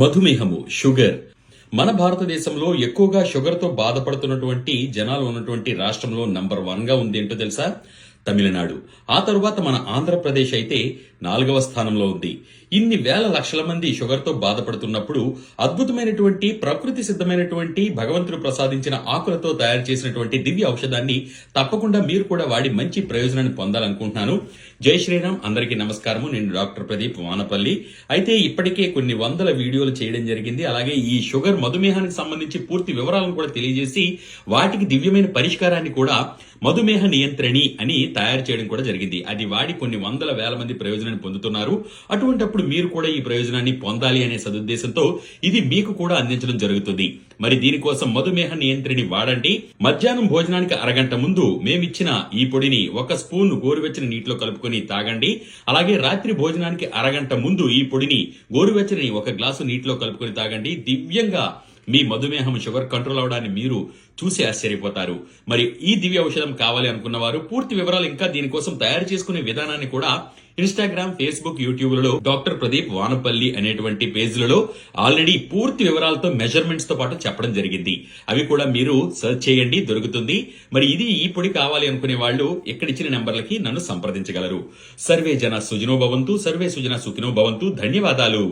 మధుమేహము sugar. మన భారతదేశంలో ఎక్కువగా షుగర్తో బాధపడుతున్నటువంటి జనాలు ఉన్నటువంటి రాష్ట్రంలో నంబర్ వన్గా ఉంది ఏంటో తెలుసా? తమిళనాడు. ఆ తరువాత మన ఆంధ్రప్రదేశ్ అయితే నాలుగవ స్థానంలో ఉంది. ఇన్ని వేల లక్షల మంది షుగర్తో బాధపడుతున్నప్పుడు అద్భుతమైనటువంటి ప్రకృతి సిద్ధమైనటువంటి భగవంతుడు ప్రసాదించిన ఆకులతో తయారు చేసినటువంటి దివ్య ఔషధాన్ని తప్పకుండా మీరు కూడా వాడి మంచి ప్రయోజనాన్ని పొందాలనుకుంటున్నాను. జై శ్రీరామ్ అందరికీ నమస్కారము. నేను డాక్టర్ ప్రదీప్ వానపల్లి. అయితే ఇప్పటికే కొన్ని వందల వీడియోలు చేయడం జరిగింది. అలాగే ఈ షుగర్ మధుమేహానికి సంబంధించి పూర్తి వివరాలను కూడా తెలియజేసి వాటికి దివ్యమైన పరిష్కారాన్ని కూడా మధుమేహ నియంత్రణి అని తయారు చేయడం కూడా జరిగింది. అది వాడి కొన్ని వందల వేల మంది ప్రయోజనాన్ని పొందుతున్నారు. అటువంటప్పుడు మీరు కూడా ఈ ప్రయోజనాన్ని పొందాలి అనే సదుద్దేశంతో ఇది మీకు కూడా అందించడం జరుగుతుంది. మరి దీనికోసం మధుమేహ నియంత్రణి వాడండి మధ్యాహ్నం భోజనానికి అరగంట ముందు మేమిచ్చిన ఈ పొడిని ఒక స్పూన్ గోరువెచ్చని నీటిలో కలుపుకొని తాగండి. అలాగే రాత్రి భోజనానికి అరగంట ముందు ఈ పొడిని గోరువెచ్చని ఒక గ్లాసు నీటిలో కలుపుకొని తాగండి. దివ్యంగా మీ మధుమేహం షుగర్ కంట్రోల్ అవడాన్ని మీరు చూసి ఆశ్చర్యపోతారు. మరి ఈ దివ్య ఔషధం కావాలి అనుకున్నవారు పూర్తి వివరాలు ఇంకా దీనికోసం తయారు చేసుకునే విధానాన్ని కూడా ఇన్స్టాగ్రామ్ ఫేస్బుక్ యూట్యూబ్లలో డాక్టర్ ప్రదీప్ వానపల్లి అనేటువంటి పేజ్లలో ఆల్రెడీ పూర్తి వివరాలతో మెజర్మెంట్స్తో పాటు చెప్పడం జరిగింది. అవి కూడా మీరు సెర్చ్ చేయండి దొరుకుతుంది. మరి ఇది ఈ పొడి కావాలి అనుకునే వాళ్ళు ఇక్కడ ఇచ్చిన నెంబర్లకి నన్ను సంప్రదించగలరు. సర్వే జన సుజనో భవంతు సర్వే సుజన సుఖినో భవంతు. ధన్యవాదాలు.